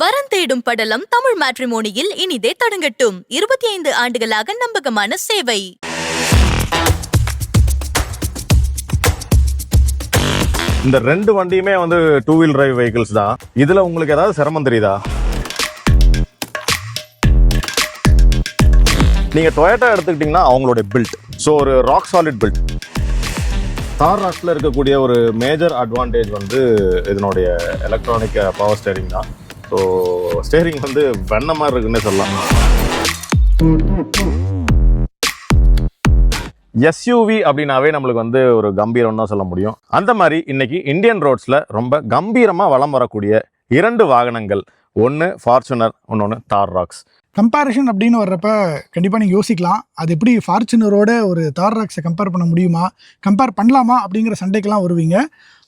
வரன் தேடும் படலம் தமிழ் மேட்ரிமோனியில் இனிதே தொடங்கட்டும். இருபத்தி ஐந்து ஆண்டுகளாக நம்பகமான சேவை. இந்த ரெண்டு வண்டியுமே வந்து டூ வீல் டிரைவ் வெஹிக்கிள்ஸ் தான். இதுல உங்களுக்கு ஏதாவது சிரமம் தெரியுதா? நீங்க டொயட்டா எடுத்துக்கிட்டீங்கன்னா அவங்களுடைய பில்ட் ஸோ ஒரு ராக் சாலிட் பில்ட் தார் ராக்ஸில் இருக்கக்கூடிய ஒரு மேஜர் அட்வான்டேஜ் வந்து இதனுடைய எலக்ட்ரானிக் பவர் ஸ்டேரிங் தான். ஸோ ஸ்டேரிங் வந்து வெண்ண மாதிரி இருக்குன்னே சொல்லலாம். எஸ்யூவி அப்படின்னாவே நம்மளுக்கு வந்து ஒரு கம்பீரம் தான் சொல்ல முடியும். அந்த மாதிரி இன்னைக்கு இந்தியன் ரோட்ஸில் ரொம்ப கம்பீரமாக வலம் வரக்கூடிய இரண்டு வாகனங்கள். ஒன்று ஃபார்ச்சுனர் இன்னொன்று தார் ராக்ஸ் கம்பேரிஷன் அப்படின்னு வர்றப்ப கண்டிப்பாக நீங்கள் யோசிக்கலாம். அது எப்படி ஃபார்ச்சுனரோட ஒரு தார் ராக்ஸை கம்பேர் பண்ண முடியுமா? கம்பேர் பண்ணலாமா அப்படிங்கிற சண்டைக்கெலாம் வருவீங்க.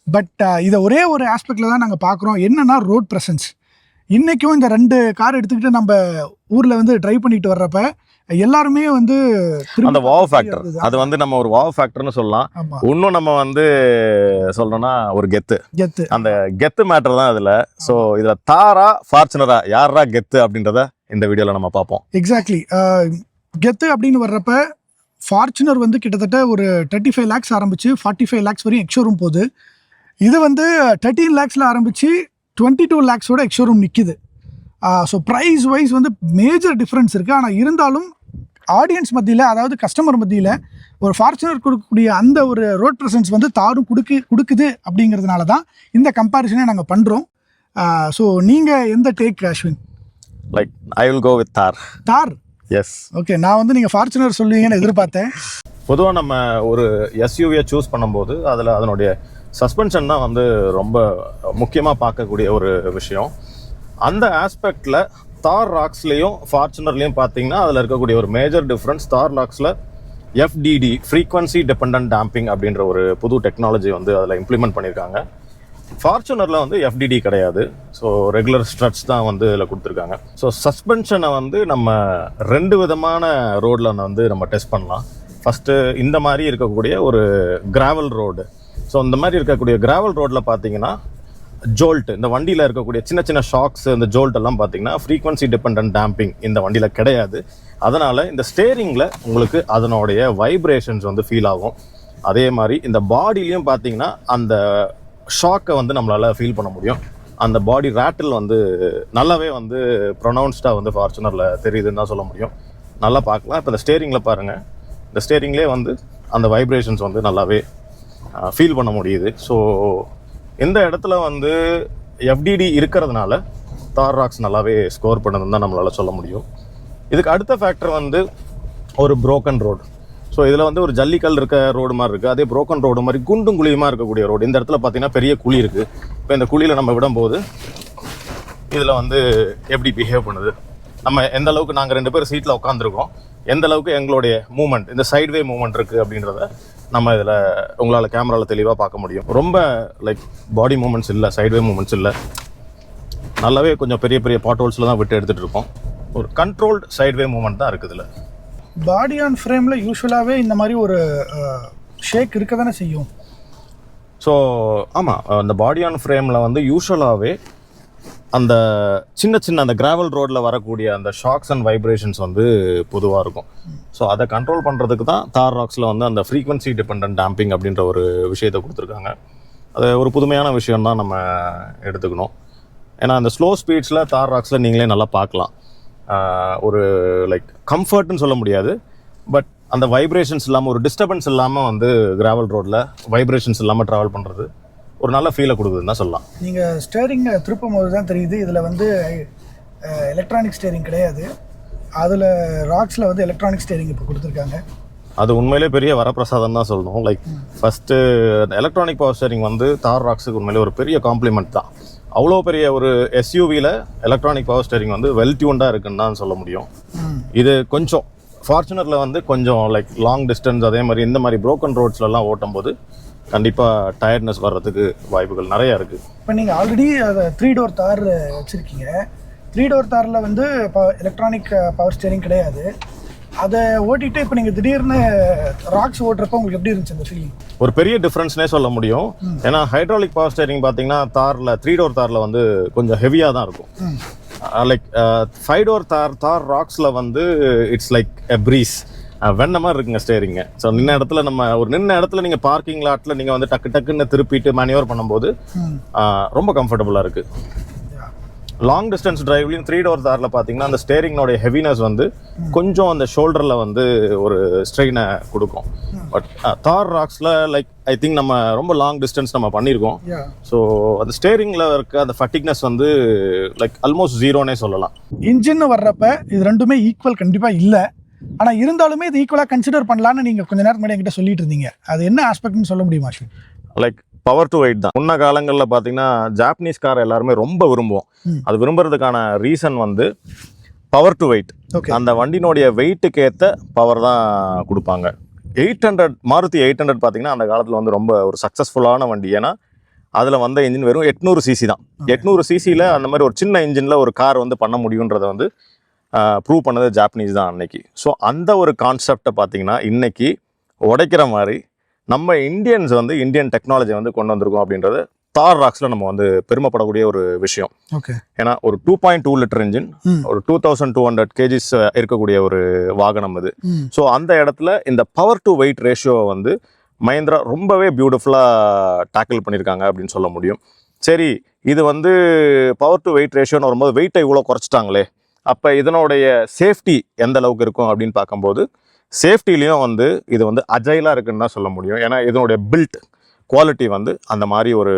பட் இதை ஒரே ஒரு ஆஸ்பெக்டில் தான் நாங்கள் பார்க்குறோம். என்னென்னா ரோட் ப்ரெசன்ஸ் இன்றைக்கும் இந்த ரெண்டு கார் எடுத்துக்கிட்டு நம்ம ஊரில் வந்து ட்ரைவ் பண்ணிட்டு வர்றப்ப எல்லாருமே வந்து அந்த வாவ் ஃபேக்டர். அது வந்து நம்ம ஒரு வாவ் ஃபேக்டர்னு சொல்லலாம். இன்னும் நம்ம வந்து சொல்லணும்னா ஒரு கெத்து. கெத்து. அந்த கெத்து மேட்டர் தான் இதுல ஸோ இதுல தாரா ஃபார்ச்சுனரா யாரா கெத்து அப்படின்றத இந்த வீடியோல நம்ம பார்ப்போம். எக்ஸாக்ட்லி கெத்து அப்படின்னு வர்றப்ப ஃபார்ச்சுனர் வந்து கிட்டத்தட்ட ஒரு தேர்ட்டி ஃபைவ் லேக்ஸ் ஆரம்பிச்சு ஃபார்ட்டி ஃபைவ் லேக்ஸ் வரையும் எக்ஷோரூம் போகுது. இது வந்து தேர்ட்டீன் லேக்ஸில் ஆரம்பிச்சு டுவெண்ட்டி டூ லேக்ஸோட எக்ஷோரூம் நிற்கிது ஸோ ப்ரைஸ் வைஸ் வந்து மேஜர் டிஃப்ரென்ஸ் இருக்குது ஆனால் இருந்தாலும் ஆடியன்ஸ் மத்தியில் அதாவது கஸ்டமர் மத்தியில் ஒரு ஃபார்ச்சுனர் கொடுக்கக்கூடிய அந்த ஒரு ரோட் ப்ரெசன்ஸ் வந்து தாரும் கொடுக்கு கொடுக்குது அப்படிங்கிறதுனால தான் இந்த கம்பேரிசனே நாங்கள் பண்ணுறோம் ஸோ நீங்கள் எந்த take Ashwin like I will go with Thar Thar S okay நான் வந்து நீங்கள் ஃபார்ச்சுனர் சொல்லுவீங்கன்னு எதிர்பார்த்தேன். பொதுவாக நம்ம ஒரு எஸ்யூவியை சூஸ் பண்ணும்போது அதில் அதனுடைய சஸ்பென்ஷன் தான் வந்து ரொம்ப முக்கியமாக பார்க்கக்கூடிய ஒரு விஷயம். அந்த ஆஸ்பெக்டில் தார் ராக்ஸ்லேயும் ஃபார்ச்சுனர்லேயும் பார்த்தீங்கன்னா அதில் இருக்கக்கூடிய ஒரு மேஜர் டிஃப்ரென்ஸ் தார் ராக்ஸில் எஃப்டிடி ஃப்ரீக்வன்சி டிபெண்ட் டேம்பிங் அப்படின்ற ஒரு புது டெக்னாலஜி வந்து அதில் இம்ப்ளிமெண்ட் பண்ணியிருக்காங்க. ஃபார்ச்சுனரில் வந்து எஃப்டிடி கிடையாது. ஸோ ரெகுலர் ஸ்ட்ரட்ஸ் தான் வந்து இதில் கொடுத்துருக்காங்க. ஸோ சஸ்பென்ஷனை வந்து நம்ம ரெண்டு விதமான ரோடில் வந்து நம்ம டெஸ்ட் பண்ணலாம். ஃபஸ்ட்டு இந்த மாதிரி இருக்கக்கூடிய ஒரு கிராவல் ரோடு ஸோ இந்த மாதிரி இருக்கக்கூடிய கிராவல் ரோட்டில் பார்த்தீங்கன்னா ஜோல்ட் இந்த வண்டியில் இருக்கக்கூடிய சின்ன சின்ன ஷாக்ஸ் இந்த ஜோல்ட் எல்லாம் பார்த்தீங்கன்னா ஃப்ரீக்வன்சி டிபெண்ட் டேம்பிங் இந்த வண்டியில் கிடையாது. அதனால் இந்த ஸ்டேரிங்கில் உங்களுக்கு அதனுடைய வைப்ரேஷன்ஸ் வந்து ஃபீல் ஆகும். அதே மாதிரி இந்த பாடிலையும் பார்த்தீங்கன்னா அந்த ஷாக்கை வந்து நம்மளால் ஃபீல் பண்ண முடியும். அந்த பாடி ரேட்டில் வந்து நல்லாவே வந்து ப்ரொனவுன்ஸ்டாக வந்து ஃபார்ச்சுனரில் தெரியுதுன்னு தான் சொல்ல முடியும். நல்லா பார்க்கலாம். இப்போ இந்த ஸ்டேரிங்கில் பாருங்கள் இந்த ஸ்டேரிங்லேயே வந்து அந்த வைப்ரேஷன்ஸ் வந்து நல்லாவே ஃபீல் பண்ண முடியுது. ஸோ இந்த இடத்துல வந்து எஃப்டிடி இருக்கிறதுனால தார் ராக்ஸ் நல்லாவே ஸ்கோர் பண்ணதுன்னு தான் நம்மளால் சொல்ல முடியும். இதுக்கு அடுத்த ஃபேக்டர் வந்து ஒரு புரோக்கன் ரோடு ஸோ இதில் வந்து ஒரு ஜல்லிக்கல் இருக்க ரோடு மாதிரி இருக்குது அதே புரோக்கன் ரோடு மாதிரி குண்டும் குழியுமா இருக்கக்கூடிய ரோடு இந்த இடத்துல பார்த்தீங்கன்னா பெரிய குழி இருக்குது இப்போ இந்த குழியில் நம்ம விடும்போது இதில் வந்து எப்படி பிஹேவ் பண்ணுது? நம்ம எந்த அளவுக்கு நாங்கள் ரெண்டு பேரும் சீட்டில் உட்காந்துருக்கோம் எந்த அளவுக்கு எங்களுடைய மூமெண்ட் இந்த சைட்வே மூமெண்ட் இருக்குது அப்படின்றத நம்ம இதில் உங்களால் கேமராவில் தெளிவாக பார்க்க முடியும். ரொம்ப லைக் பாடி மூமெண்ட்ஸ் இல்லை சைட்வே மூமெண்ட்ஸ் இல்லை. நல்லாவே கொஞ்சம் பெரிய பெரிய பாட்டோல்ஸில் தான் விட்டு எடுத்துகிட்டு இருக்கோம். ஒரு கண்ட்ரோல்டு சைட்வே மூமெண்ட் தான் இருக்குது இதில். பாடி ஆன் ஃப்ரேமில் யூஸ்வலாகவே இந்த மாதிரி ஒரு ஷேக் இருக்க தானே செய்யும். ஸோ ஆமாம் அந்த பாடி ஆன் ஃப்ரேமில் வந்து யூஸ்வலாகவே அந்த சின்ன சின்ன அந்த கிராவல் ரோடில் வரக்கூடிய அந்த ஷாக்ஸ் அண்ட் வைப்ரேஷன்ஸ் வந்து பொதுவாக இருக்கும். ஸோ அதை கண்ட்ரோல் பண்ணுறதுக்கு தான் தார் ராக்ஸில் வந்து அந்த ஃப்ரீக்வன்சி டிபெண்ட் டேம்பிங் அப்படின்ற ஒரு விஷயத்தை கொடுத்துருக்காங்க. அது ஒரு புதுமையான விஷயம் தான் நம்ம எடுத்துக்கணும். ஏன்னா அந்த ஸ்லோ ஸ்பீட்ஸில் தார் ராக்ஸில் நீங்களே நல்லா பார்க்கலாம். ஒரு லைக் கம்ஃபர்ட்னு சொல்ல முடியாது. பட் அந்த வைப்ரேஷன்ஸ் இல்லாமல் ஒரு டிஸ்டர்பன்ஸ் இல்லாமல் வந்து கிராவல் ரோட்டில் வைப்ரேஷன்ஸ் இல்லாமல் ட்ராவல் பண்ணுறது ஒரு நல்ல ஃபீலை கொடுக்குதுன்னு தான் சொல்லலாம். நீங்கள் ஸ்டேரிங்கை திருப்பும் போது தான் தெரியுது இதில் வந்து எலக்ட்ரானிக் ஸ்டேரிங் கிடையாது. அதில் ராக்ஸில் வந்து எலக்ட்ரானிக் ஸ்டேரிங் இப்போ கொடுத்துருக்காங்க. அது உண்மையிலே பெரிய வரப்பிரசாதம் தான் சொல்லணும். Like first electronic power steering வந்து தார் ராக்ஸுக்கு உண்மையிலே ஒரு பெரிய காம்ப்ளிமெண்ட் தான். அவ்வளோ பெரிய ஒரு எஸ்யூவியில் எலக்ட்ரானிக் பவர் ஸ்டேரிங் வந்து வெல் டியூன்டாக இருக்குன்னு தான் சொல்ல முடியும். இது கொஞ்சம் ஃபார்ச்சுனரில் வந்து கொஞ்சம் லைக் லாங் டிஸ்டன்ஸ் அதே மாதிரி இந்த மாதிரி broken ரோட்ஸ்லலாம் ஓட்டும் போது கண்டிப்பாக டயர்ட்னஸ் வர்றதுக்கு வாய்ப்புகள் நிறையா இருக்குது இப்போ நீங்கள் ஆல்ரெடி அதை த்ரீ டோர் தார் வச்சுருக்கீங்க. த்ரீ டோர் தாரில் வந்து இப்போ எலக்ட்ரானிக் பவர் ஸ்டேரிங் கிடையாது. அதை ஓட்டிட்டு இப்போ நீங்கள் திடீர்னு ராக்ஸ் ஓட்டுறப்ப உங்களுக்கு எப்படி இருந்துச்சு அந்த ஃபீலிங் ஒரு பெரிய டிஃப்ரென்ஸ்னே சொல்ல முடியும். ஏன்னா ஹைட்ராலிக் பவர் ஸ்டேரிங் பார்த்தீங்கன்னா தாரில் த்ரீ டோர் தாரில் வந்து கொஞ்சம் ஹெவியாக தான் இருக்கும். லைக் ஃபைவ் டோர் தார் தார் ராக்ஸில் வந்து இட்ஸ் லைக் எ ப்ரீஸ் வெண்ண மாதிரி இருக்குங்க ஸ்டேரிங்க ஸோ நின்ன இடத்துல நம்ம ஒரு நின்ன இடத்துல நீங்கள் பார்க்கிங் லாட்டில் நீங்கள் வந்து டக்கு டக்குன்னு திருப்பிட்டு மேனுவர் பண்ணும்போது ரொம்ப கம்ஃபர்டபுளாக இருக்குது லாங் டிஸ்டன்ஸ் டிரைவ்லையும் த்ரீ டோர் தாரில் பார்த்தீங்கன்னா அந்த ஸ்டேரிங்னோடைய ஹெவினஸ் வந்து கொஞ்சம் அந்த ஷோல்டரில் வந்து ஒரு ஸ்ட்ரெயினை கொடுக்கும். பட் தார் ராக்ஸில் லைக் ஐ திங்க் நம்ம ரொம்ப லாங் டிஸ்டன்ஸ் நம்ம பண்ணியிருக்கோம் ஸோ அந்த ஸ்டேரிங்கில் இருக்க அந்த ஃபட்டிக்னஸ் வந்து லைக் ஆல்மோஸ்ட் ஜீரோனே சொல்லலாம். இன்ஜின் வர்றப்ப இது ரெண்டுமே ஈக்குவல் கண்டிப்பாக இல்லை. ஆனால் இருந்தாலுமே இது ஈக்குவலாக கன்சிடர் பண்ணலான்னு நீங்கள் கொஞ்ச நேரம் முன்னாடி என்கிட்ட சொல்லிட்டு இருந்தீங்க. அது என்ன ஆஸ்பெக்ட்னு சொல்ல முடியுமா Ashwin? Like power to weight தான். முன்ன காலங்களில் பார்த்தீங்கன்னா ஜாப்பனீஸ் கார் எல்லாருமே ரொம்ப விரும்புவோம். அது விரும்புறதுக்கான ரீசன் வந்து பவர் டு வெயிட் அந்த வண்டியினுடைய வெயிட்டுக்கு ஏற்ற பவர் தான் கொடுப்பாங்க. Eight hundred Maruti eight hundred பார்த்தீங்கன்னா அந்த காலத்தில் வந்து ரொம்ப ஒரு சக்ஸஸ்ஃபுல்லான வண்டி. ஏன்னா அதில் வந்த இன்ஜின் வெறும் எட்நூறு சிசி தான். எட்நூறு சிசியில் அந்த மாதிரி ஒரு சின்ன இன்ஜினில் ஒரு கார் வந்து பண்ண முடியுன்றதை வந்து ப்ரூவ் பண்ணது ஜாப்பனீஸ் தான் அன்னைக்கு. ஸோ அந்த ஒரு கான்செப்டை பார்த்தீங்கன்னா இன்னைக்கு உடைக்கிற மாதிரி நம்ம இந்தியன்ஸ் வந்து இந்தியன் டெக்னாலஜி வந்து கொண்டு வந்திருக்கோம் அப்படின்றது தார் ராக்ஸில் நம்ம வந்து பெருமைப்படக்கூடிய ஒரு விஷயம். ஓகே ஏன்னா ஒரு two point two litre engine. ஒரு two thousand two hundred KGs இருக்கக்கூடிய ஒரு வாகனம் இது ம். ஸோ அந்த இடத்துல இந்த பவர் டு வெயிட் ரேஷியோவை வந்து மஹிந்திரா ரொம்பவே பியூட்டிஃபுல்லாக டேக்கிள் பண்ணியிருக்காங்க அப்படின்னு சொல்ல முடியும். சரி இது வந்து பவர் டு வெயிட் ரேஷியோன்னு வரும்போது வெயிட்டை இவ்வளோ குறைச்சிட்டாங்களே. அப்போ இதனுடைய சேஃப்டி எந்த அளவுக்கு இருக்கும் அப்படின்னு பார்க்கும்போது சேஃப்டிலையும் வந்து இது வந்து அஜைலாக இருக்குன்னு தான் சொல்ல முடியும். ஏன்னா இதனுடைய பில்ட் குவாலிட்டி வந்து அந்த மாதிரி ஒரு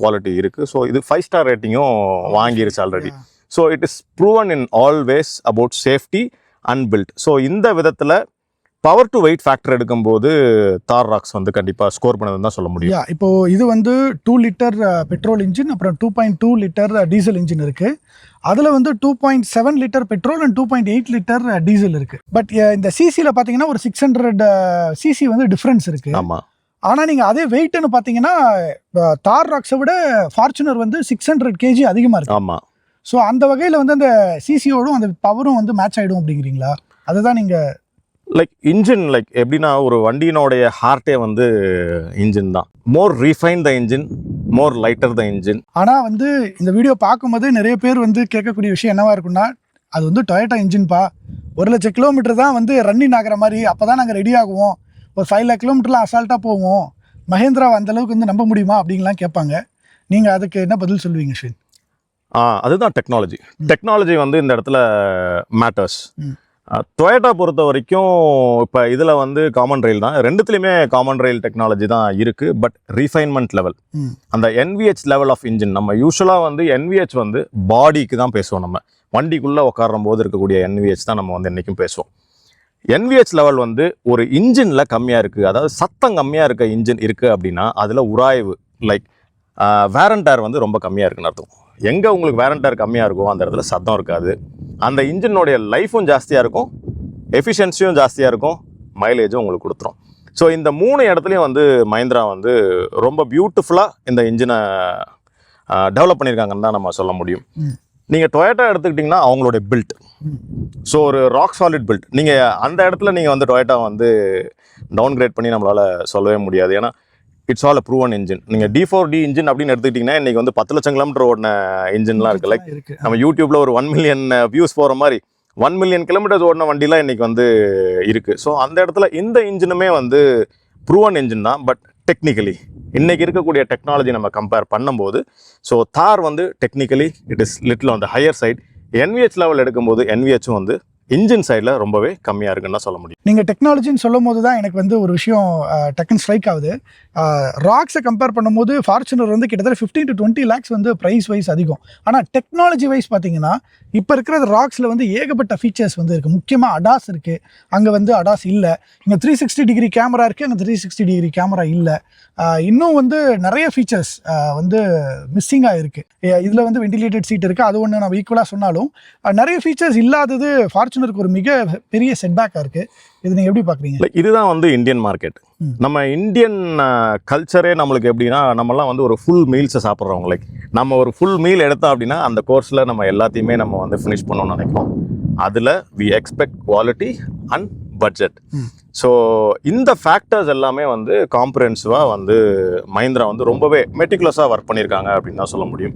குவாலிட்டி இருக்குது ஸோ இது ஃபைவ் ஸ்டார் ரேட்டிங்கும் வாங்கிருச்சு already so it is proven in always about safety and build so இந்த விதத்தில் பவர் டு வெயிட் ஃபேக்டர் எடுக்கும்போது தார் ராக்ஸ் வந்து கண்டிப்பாக ஸ்கோர் பண்ணதுன்னு தான் சொல்ல முடியும். யா இப்போ இது வந்து டூ லிட்டர் பெட்ரோல் இன்ஜின் அப்புறம் two point two litre diesel engine இருக்கு. அதில் வந்து two point seven litre petrol and two point eight litre diesel இருக்கு. பட் இந்த சிசியில் பார்த்தீங்கன்னா ஒரு சிக்ஸ் ஹண்ட்ரட் சிசி வந்து டிஃப்ரென்ஸ் இருக்கு. ஆமாம் ஆனால் நீங்கள் அதே வெயிட்னு பார்த்தீங்கன்னா தார் ராக்ஸை விட ஃபார்ச்சுனர் வந்து சிக்ஸ் ஹண்ட்ரட் கேஜி அதிகமாக இருக்கு. ஆமாம் ஸோ அந்த வகையில் வந்து அந்த சிசியோடும் அந்த பவரும் வந்து மேட்ச் ஆகிடும் அப்படிங்கிறீங்களா? அதுதான் நீங்கள் லைக் இன்ஜின் லைக் எப்படின்னா ஒரு வண்டியினுடைய ஹார்ட்டே வந்து இன்ஜின் தான். More refine the engine more lighter the engine ஆனால் வந்து இந்த வீடியோ பார்க்கும்போது நிறைய பேர் வந்து கேட்கக்கூடிய விஷயம் என்னவா இருக்குன்னா அது வந்து டொயட்டா இன்ஜின்பா ஒரு லட்சம் கிலோமீட்டர் தான் வந்து ரன்னிங் ஆகிற மாதிரி அப்போ தான் நாங்கள் ரெடி ஆகுவோம். ஒரு ஃபைவ் லேக் கிலோமீட்டர்லாம் அசால்ட்டாக போவோம். மஹேந்திரா அந்த அளவுக்கு வந்து நம்ப முடியுமா அப்படின்லாம் கேட்பாங்க. நீங்கள் அதுக்கு என்ன பதில் சொல்லுவீங்க ஷின்? அதுதான் டெக்னாலஜி டெக்னாலஜி வந்து இந்த இடத்துல மேட்டர்ஸ். டொயேட்டா பொறுத்த வரைக்கும் இப்போ இதில் வந்து காமன் ரயில் தான். ரெண்டுத்துலேயுமே காமன் ரயில் டெக்னாலஜி தான் இருக்குது பட் ரீஃபைன்மெண்ட் லெவல் அந்த NVH லெவல் ஆஃப் இன்ஜின் நம்ம யூஸ்வலாக வந்து NVH வந்து பாடிக்கு தான் பேசுவோம் நம்ம. வண்டிக்குள்ளே உட்காரும் போது இருக்கக்கூடிய NVH தான் நம்ம வந்து என்றைக்கும் பேசுவோம். NVH லெவல் வந்து ஒரு இன்ஜினில் கம்மியாக இருக்குது அதாவது சத்தம் கம்மியாக இருக்க இன்ஜின் இருக்குது அப்படின்னா அதில் உராய்வு லைக் வேரண்டார் வந்து ரொம்ப கம்மியாக இருக்குன்னு அர்த்தம். எங்கே உங்களுக்கு வேரண்டார் கம்மியாக இருக்கோ அந்த இடத்துல சத்தம் இருக்காது. அந்த இன்ஜினுடைய லைஃபும் ஜாஸ்தியாக இருக்கும். எஃபிஷியன்சியும் ஜாஸ்தியாக இருக்கும். மைலேஜும் உங்களுக்கு கொடுத்துரும். ஸோ இந்த மூணு இடத்துலையும் வந்து மஹிந்திரா வந்து ரொம்ப பியூட்டிஃபுல்லாக இந்த இன்ஜினை டெவலப் பண்ணியிருக்காங்கன்னு தான் நம்ம சொல்ல முடியும். நீங்கள் டொயேட்டா எடுத்துக்கிட்டிங்கன்னா அவங்களுடைய பில்ட். ஸோ ஒரு ராக் சாலிட் பில்ட் நீங்கள் அந்த இடத்துல நீங்கள் வந்து டொயேட்டா வந்து டவுன் கிரேட் பண்ணி நம்மளால் சொல்லவே முடியாது. ஏன்னா it's all a proven engine நீங்கள் டி ஃபோர் டி இன்ஜின் அப்படின்னு எடுத்துக்கிட்டிங்கன்னா இன்றைக்கி வந்து பத்து லட்சம் கிலோமீட்டர் ஓடின இன்ஜின்லாம் இருக்குது லைக் நம்ம யூடியூப்ல ஒரு ஒன் மில்லியன் வியூஸ் போகிற மாதிரி ஒன் மில்லியன் கிலோமீட்டர்ஸ் ஓடின வண்டிலாம் இன்னைக்கு வந்து இருக்கு. ஸோ அந்த இடத்துல இந்த இன்ஜினுமே வந்து ப்ரூவன் இன்ஜின் தான். பட் டெக்னிக்கலி இன்னைக்கு இருக்கக்கூடிய டெக்னாலஜி நம்ம கம்பேர் பண்ணும்போது ஸோ தார் வந்து technically it is little on the higher side NVH level எடுக்கும்போது என்விஹெச்சும் வந்து இன்ஜின் சைடில் ரொம்பவே கம்மியாக இருக்குன்னு சொல்ல முடியும். நீங்கள் டெக்னாலஜின்னு சொல்லும் போது தான் எனக்கு வந்து ஒரு விஷயம் டக்குன்னு ஸ்ட்ரைக் ஆகுது. ராக்ஸை கம்பேர் பண்ணும்போது ஃபார்ச்சுனர் வந்து கிட்டத்தட்ட ஃபிஃப்டீன் டு டுவெண்ட்டி லேக்ஸ் வந்து ப்ரைஸ் வைஸ் அதிகம். ஆனால் டெக்னாலஜி வைஸ் பார்த்தீங்கன்னா இப்போ இருக்கிற ராக்ஸில் வந்து ஏகப்பட்ட ஃபீச்சர்ஸ் வந்து இருக்குது முக்கியமாக அடாஸ் இருக்குது அங்கே வந்து அடாஸ் இல்லை. இங்கே த்ரீ சிக்ஸ்டி டிகிரி கேமரா இருக்குது அங்கே த்ரீ சிக்ஸ்டி டிகிரி கேமரா இல்லை. இன்னும் வந்து நிறைய ஃபீச்சர்ஸ் வந்து மிஸ்ஸிங்காக இருக்குது இதில் வந்து வென்டிலேட்டட் சீட் இருக்குது அது ஒன்று நம்ம ஈக்குவலாக சொன்னாலும் நிறைய ஃபீச்சர்ஸ் இல்லாதது ஃபார்ச்சுனருக்கு ஒரு மிக பெரிய செட்பேக்காக இருக்குது இது நீங்கள் எப்படி பார்க்குறீங்க இதுதான் வந்து இந்தியன் மார்க்கெட். நம்ம இந்தியன் கல்ச்சரே நம்மளுக்கு எப்படின்னா நம்மலாம் வந்து ஒரு ஃபுல் மீல்ஸை சாப்பிட்றவங்க லைக் நம்ம ஒரு ஃபுல் மீல் எடுத்தோம் அப்படின்னா அந்த கோர்ஸில் நம்ம எல்லாத்தையுமே நம்ம வந்து ஃபினிஷ் பண்ணணும்னு நினைக்கிறோம் அதில் we expect quality and budget so இந்த ஃபேக்டர்ஸ் எல்லாமே வந்து காம்ப்ரஹென்சிவாக வந்து மஹிந்திரா வந்து ரொம்பவே மெட்டிகுலஸாக ஒர்க் பண்ணியிருக்காங்க அப்படின்னு தான் சொல்ல முடியும்.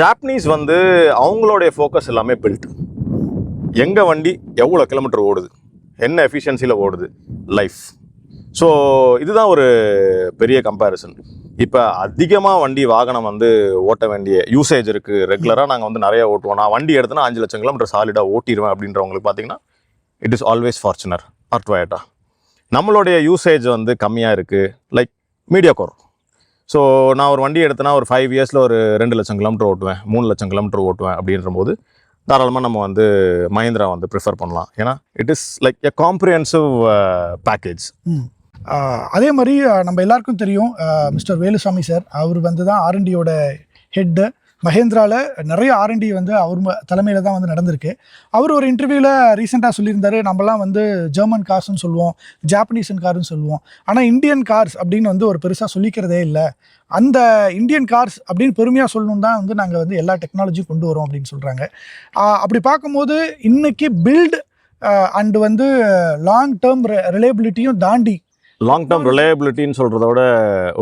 ஜாப்பனீஸ் வந்து அவங்களுடைய ஃபோக்கஸ் எல்லாமே பில்ட் எங்கள் வண்டி எவ்வளோ கிலோமீட்டர் ஓடுது? என்ன எஃபிஷியன்சியில் ஓடுது? லைஃப் ஸோ இதுதான் ஒரு பெரிய கம்பேரிசன் இப்போ அதிகமாக வண்டி வாகனம் வந்து ஓட்ட வேண்டிய யூசேஜ் இருக்குது ரெகுலராக நாங்கள் வந்து நிறைய ஓட்டுவோம். நான் வண்டி எடுத்தனா அஞ்சு லட்சம் கிலோமீட்டர் சாலிடாக ஓட்டிடுவேன் அப்படின்றவங்களுக்கு பார்த்தீங்கன்னா it is always Fortuner or Toyota நம்மளுடைய யூசேஜ் வந்து கம்மியாக இருக்குது லைக் மீடியா கோர் ஸோ நான் ஒரு வண்டி எடுத்தேன்னா ஒரு ஃபைவ் இயர்ஸில் ஒரு ரெண்டு லட்சம் கிலோமீட்டர் ஓட்டுவேன் மூணு லட்சம் கிலோமீட்டர் ஓட்டுவேன் அப்படின்ற போது தாராளமாக நம்ம வந்து மஹிந்திரா வந்து ப்ரிஃபர் பண்ணலாம். ஏன்னா it is like a comprehensive package அதே மாதிரி நம்ம எல்லாருக்கும் தெரியும் மிஸ்டர் வேலுசாமி சார் அவர் வந்து தான் ஆர்என்டியோட ஹெட்டு மகேந்திராவில் நிறைய ஆர்என்டி வந்து அவர் தலைமையில் தான் வந்து நடந்திருக்கு. அவர் ஒரு இன்டர்வியூவில் ரீசெண்டாக சொல்லியிருந்தாரு நம்மலாம் வந்து ஜெர்மன் கார்ஸ்னு சொல்லுவோம் ஜாப்பனீஸன் கார்னு சொல்லுவோம். ஆனால் இந்தியன் கார்ஸ் அப்படின்னு வந்து ஒரு பெருசாக சொல்லிக்கிறதே இல்லை. அந்த இந்தியன் கார்ஸ் அப்படின்னு பெருமையாக சொல்லணும் தான் வந்து நாங்கள் வந்து எல்லா டெக்னாலஜியும் கொண்டு வரோம் அப்படின்னு சொல்கிறாங்க அப்படி பார்க்கும்போது இன்றைக்கி பில்ட் அண்டு வந்து லாங் டேர்ம் ரிலேபிலிட்டியும் தாண்டி லாங் டேர்ம் ரிலையபிலிட்டின்னு சொல்கிறத விட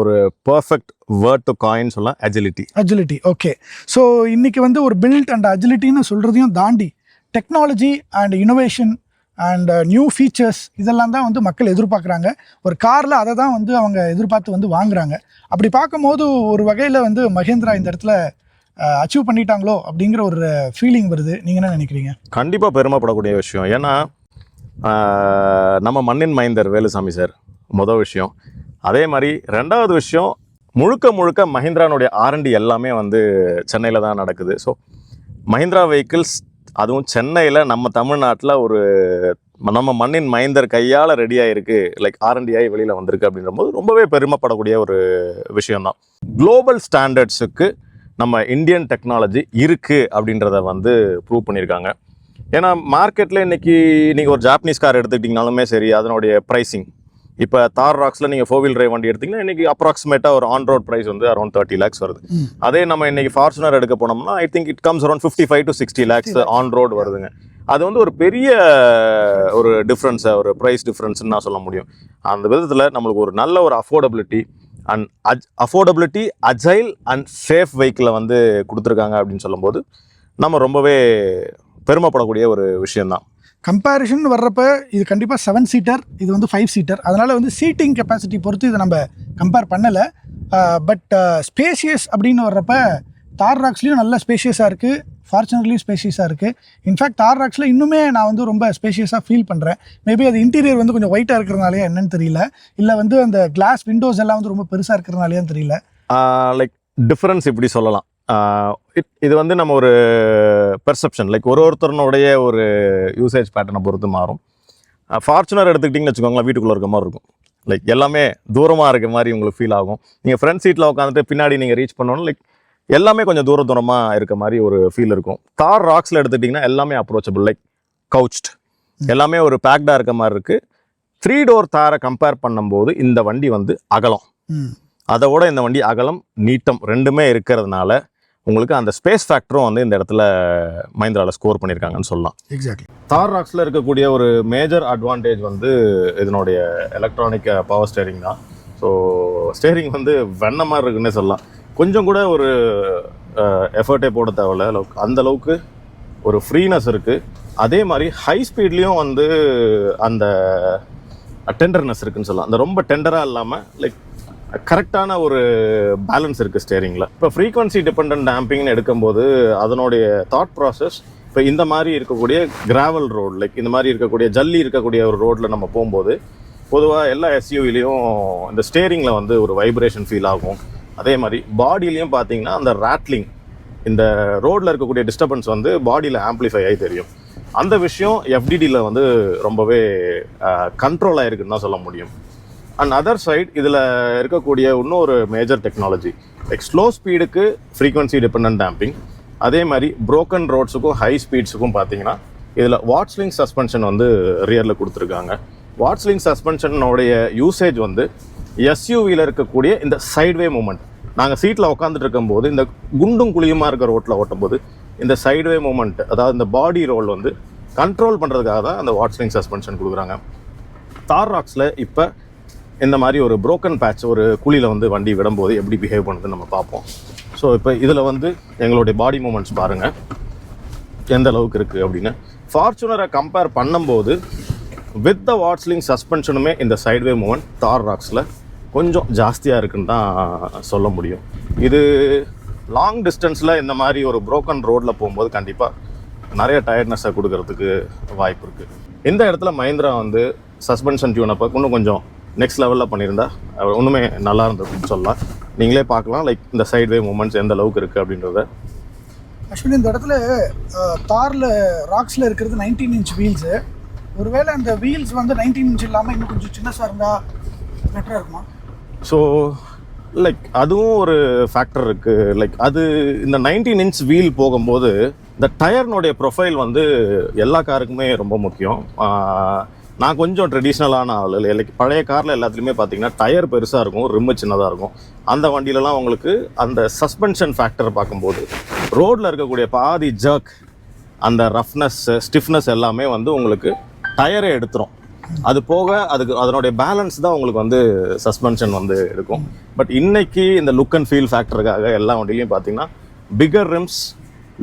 ஒரு பர்ஃபெக்ட் வேர்ட் டு காயின் சொல்லலாம் அஜிலிட்டி அஜிலிட்டி ஓகே ஸோ இன்னைக்கு வந்து ஒரு பில்ட் அண்ட் அஜிலிட்டின்னு சொல்கிறதையும் தாண்டி technology and innovation and new features இதெல்லாம் தான் வந்து மக்கள் எதிர்பார்க்குறாங்க. ஒரு காரில் அதை தான் வந்து அவங்க எதிர்பார்த்து வந்து வாங்குறாங்க. அப்படி பார்க்கும்போது ஒரு வகையில் வந்து மகேந்திரா இந்த இடத்துல அச்சீவ் பண்ணிட்டாங்களோ அப்படிங்கிற ஒரு ஃபீலிங் வருது. நீங்கள் என்ன நினைக்கிறீங்க? கண்டிப்பாக பெருமைப்படக்கூடிய விஷயம். ஏன்னா ஆஹ், நம்ம மண்ணின் மைந்தர் வேலுசாமி சார். மொதல் விஷயம். அதே மாதிரி ரெண்டாவது விஷயம் முழுக்க முழுக்க மஹிந்திரானுடைய ஆர்என்டி எல்லாமே வந்து சென்னையில் தான் நடக்குது. ஸோ மஹிந்திரா வெஹிக்கிள்ஸ் அதுவும் சென்னையில் நம்ம தமிழ்நாட்டில் ஒரு நம்ம மண்ணின் மைந்தர் கையால் ரெடியாக இருக்குது லைக் ஆரண்டியாகி வெளியில் வந்திருக்கு அப்படின்ற போது ரொம்பவே பெருமைப்படக்கூடிய ஒரு விஷயம்தான். குளோபல் ஸ்டாண்டர்ட்ஸுக்கு நம்ம இந்தியன் டெக்னாலஜி இருக்குது அப்படின்றத வந்து ப்ரூவ் பண்ணியிருக்காங்க. ஏன்னா மார்க்கெட்டில் இன்னைக்கு நீங்கள் ஒரு ஜாப்பனீஸ் கார் எடுத்துக்கிட்டிங்கனாலுமே சரி அதனுடைய ப்ரைஸிங் இப்போ தார் ராக்ஸில் நீங்கள் ஃபோர் வீல் டிரைவ் வண்டி எடுத்திங்கன்னா இன்றைக்கி அப்ராக்சிமேட்டாக ஒரு ஆன் ரோட் ப்ரைஸ் வந்து அரௌண்ட் தேர்ட்டி லேக்ஸ் வருது. அதே நம்ம இன்னைக்கு ஃபார்ச்சுனர் எடுக்க போனோம்னா I think it comes around fifty five to sixty lakhs on road வருதுங்க. அது வந்து ஒரு பெரிய ஒரு டிஃப்ரென்ஸை ஒரு ப்ரைஸ் டிஃப்ரென்ஸ்னு நான் சொல்ல முடியும். அந்த விதத்தில் நம்மளுக்கு ஒரு நல்ல ஒரு அஃபோர்டபிலிட்டி அண்ட் அஜ் அஃபோர்டபிலிட்டி அஜைல் அண்ட் சேஃப் வெஹிக்கிளை வந்து கொடுத்துருக்காங்க அப்படின்னு சொல்லும்போது நம்ம ரொம்பவே பெருமைப்படக்கூடிய ஒரு விஷயம்தான். கம்பேரிஷன் வர்றப்ப இது கண்டிப்பாக செவன் சீட்டர் இது வந்து ஃபைவ் சீட்டர் அதனால் வந்து சீட்டிங் கெப்பாசிட்டி பொறுத்து இதை நம்ம கம்பேர் பண்ணலை. பட் ஸ்பேஷியஸ் அப்படின்னு வர்றப்ப தார் ராக்ஸ்லேயும் நல்ல ஸ்பேஷியஸாக இருக்குது ஃபார்ச்சுனர்லேயும் ஸ்பேஷியஸாக இருக்குது இன்ஃபேக்ட் தார் ராக்ஸில் இன்னுமே நான் வந்து ரொம்ப ஸ்பேஷியஸாக ஃபீல் பண்ணுறேன் மேபி அது இன்டீரியர் வந்து கொஞ்சம் ஒயிட்டாக இருக்கிறனாலே என்னன்னு தெரியல. இல்லை வந்து அந்த கிளாஸ் விண்டோஸ் எல்லாம் வந்து ரொம்ப பெருசாக இருக்கிறனாலேயும் தெரியல. லைக் டிஃப்ரென்ஸ் இப்படி சொல்லலாம். இது வந்து நம்ம ஒரு பெர்செப்ஷன் லைக் ஒரு ஒருத்தருனுடைய ஒரு யூசேஜ் பேட்டர்னை பொறுத்து மாறும். ஃபார்ச்சுனர் எடுத்துக்கிட்டிங்கன்னு வச்சுக்கோங்களேன் வீட்டுக்குள்ளே இருக்க மாதிரி இருக்கும். லைக் எல்லாமே தூரமாக இருக்க மாதிரி உங்களுக்கு ஃபீல் ஆகும். நீங்கள் ஃப்ரண்ட் சீட்டில் உட்காந்துட்டு பின்னாடி நீங்கள் ரீச் பண்ணணும் லைக் எல்லாமே கொஞ்சம் தூர தூரமாக இருக்க மாதிரி ஒரு ஃபீல் இருக்கும். தார் ராக்ஸில் எடுத்துக்கிட்டிங்கன்னா எல்லாமே அப்ரோச்சபிள் லைக் கவுச்ட் எல்லாமே ஒரு பேக்டாக இருக்க மாதிரி இருக்குது த்ரீ டோர் தாரை கம்பேர் பண்ணும்போது இந்த வண்டி வந்து அகலம். அதை விட இந்த வண்டி அகலம் நீட்டம் ரெண்டுமே இருக்கிறதுனால உங்களுக்கு அந்த ஸ்பேஸ் ஃபேக்டரும் வந்து இந்த இடத்துல மஹிந்திராவில் ஸ்கோர் பண்ணியிருக்காங்கன்னு சொல்லலாம். எக்ஸாக்ட்லி தார் ராக்ஸில் இருக்கக்கூடிய ஒரு மேஜர் அட்வான்டேஜ் வந்து இதனுடைய எலக்ட்ரானிக் பவர் ஸ்டேரிங் தான். ஸோ ஸ்டேரிங் வந்து வெண்ண மாதிரி இருக்குன்னே சொல்லலாம். கொஞ்சம் கூட ஒரு எஃபர்ட்டே போட தேவையில்ல. அளவுக்கு அந்த அளவுக்கு ஒரு ஃப்ரீனஸ் இருக்குது அதே மாதிரி ஹை ஸ்பீட்லேயும் வந்து அந்த டெண்டர்னஸ் இருக்குன்னு சொல்லலாம். அந்த ரொம்ப டெண்டராக இல்லாமல் லைக் கரெக்டான ஒரு பேலன்ஸ் இருக்குது ஸ்டேரிங்கில் இப்போ ஃப்ரீக்வன்சி டிபெண்ட் டேம்பிங்னு எடுக்கும்போது அதனுடைய தாட் ப்ராசஸ் இப்போ இந்த மாதிரி இருக்கக்கூடிய கிராவல் ரோடு லைக் இந்த மாதிரி இருக்கக்கூடிய ஜல்லி இருக்கக்கூடிய ஒரு ரோட்டில் நம்ம போகும்போது பொதுவாக எல்லா எஸ்யூவிலையும் இந்த ஸ்டேரிங்கில் வந்து ஒரு வைப்ரேஷன் ஃபீல் ஆகும். அதே மாதிரி பாடியிலையும் பார்த்தீங்கன்னா அந்த ராட்லிங் இந்த ரோட்டில் இருக்கக்கூடிய டிஸ்டர்பன்ஸ் வந்து பாடியில் ஆம்ப்ளிஃபை ஆகி தெரியும். அந்த விஷயம் எஃப்டிடியில் வந்து ரொம்பவே கண்ட்ரோல் ஆகிருக்குன்னு தான் சொல்ல முடியும். அண்ட் அதர் சைட் இதில் இருக்கக்கூடிய இன்னொரு மேஜர் டெக்னாலஜி லைக் ஸ்லோ ஸ்பீடுக்கு ஃப்ரீக்வன்சி டிபெண்ட் டேம்பிங் அதே மாதிரி ப்ரோக்கன் ரோட்ஸுக்கும் ஹை ஸ்பீட்ஸுக்கும் பார்த்தீங்கன்னா இதில் வாட்ஸ்லிங் சஸ்பென்ஷன் வந்து ரியரில் கொடுத்துருக்காங்க. வாட்ஸ்லிங் சஸ்பென்ஷனோடைய யூசேஜ் வந்து எஸ்யூவியில் இருக்கக்கூடிய இந்த சைட்வே மூமெண்ட் நாங்கள் சீட்டில் உட்காந்துட்டு இருக்கும்போது இந்த குண்டும் குழியுமா இருக்க ரோட்டில் ஓட்டும்போது இந்த சைட்வே மூமெண்ட் அதாவது இந்த பாடி ரோல் வந்து கண்ட்ரோல் பண்ணுறதுக்காக தான் அந்த வாட்ஸ்லிங் சஸ்பென்ஷன் கொடுக்குறாங்க. தார் ராக்ஸில் இப்போ இந்த மாதிரி ஒரு ப்ரோக்கன் பேட்ச் ஒரு குழியில் வந்து வண்டி விடும்போது எப்படி பிஹேவ் பண்ணுதுன்னு நம்ம பார்ப்போம். ஸோ இப்போ இதில் வந்து எங்களுடைய பாடி மூமெண்ட்ஸ் பாருங்கள் எந்த அளவுக்கு இருக்குது அப்படின்னு. ஃபார்ச்சுனரை கம்பேர் பண்ணும்போது வித் த வாட்ஸ்லிங் சஸ்பென்ஷனுமே இந்த சைட்வே மூமெண்ட் தார் ராக்ஸில் கொஞ்சம் ஜாஸ்தியாக இருக்குன்னு தான் சொல்ல முடியும். இது லாங் டிஸ்டன்ஸில் இந்த மாதிரி ஒரு ப்ரோக்கன் ரோட்டில் போகும்போது கண்டிப்பாக நிறைய டயர்ட்னஸை கொடுக்கறதுக்கு வாய்ப்பு இருக்குது இந்த இடத்துல மஹிந்திரா வந்து சஸ்பென்ஷன் டியூனப்போ இன்னும் கொஞ்சம் நெக்ஸ்ட் லெவலில் பண்ணியிருந்தா இன்னுமே நல்லா இருந்திருக்குன்னு சொல்லலாம். நீங்களே பார்க்கலாம் லைக் இந்த சைட்வே மூமெண்ட்ஸ் எந்த அளவுக்கு இருக்குது அப்படின்றத. ஆக்சுவலி இந்த இடத்துல தாரில் ராக்ஸில் இருக்கிறது நைன்டீன் இன்ச் வீல்ஸு ஒருவேளை அந்த வீல்ஸ் வந்து நைன்டீன் இன்ச் இல்லாமல் இன்னும் கொஞ்சம் சின்னஸாக இருந்தால் பெட்டராக இருக்குமா? ஸோ லைக் அதுவும் ஒரு ஃபேக்டர் இருக்குது லைக் அது இந்த நைன்டீன் இன்ச் வீல் போகும்போது இந்த டயர்னுடைய ப்ரொஃபைல் வந்து எல்லா காருக்குமே ரொம்ப முக்கியம். நான் கொஞ்சம் ட்ரெடிஷ்னலான ஆள். இல்லை பழைய காரில் எல்லாத்துலேயுமே பார்த்தீங்கன்னா டயர் பெருசாக இருக்கும் ரிம்மு சின்னதாக இருக்கும். அந்த வண்டியிலலாம் உங்களுக்கு அந்த சஸ்பென்ஷன் ஃபேக்டர் பார்க்கும்போது ரோட்டில் இருக்கக்கூடிய பாதி ஜர்க் அந்த ரஃப்னஸ் ஸ்டிஃப்னஸ் எல்லாமே வந்து உங்களுக்கு டயரை எடுத்துரும். அது போக அதுக்கு அதனுடைய பேலன்ஸ் தான் உங்களுக்கு வந்து சஸ்பென்ஷன் வந்து இருக்கும் பட் இன்னைக்கு இந்த லுக் அண்ட் ஃபீல் ஃபேக்டருக்காக எல்லா வண்டிலையும் பார்த்தீங்கன்னா bigger rims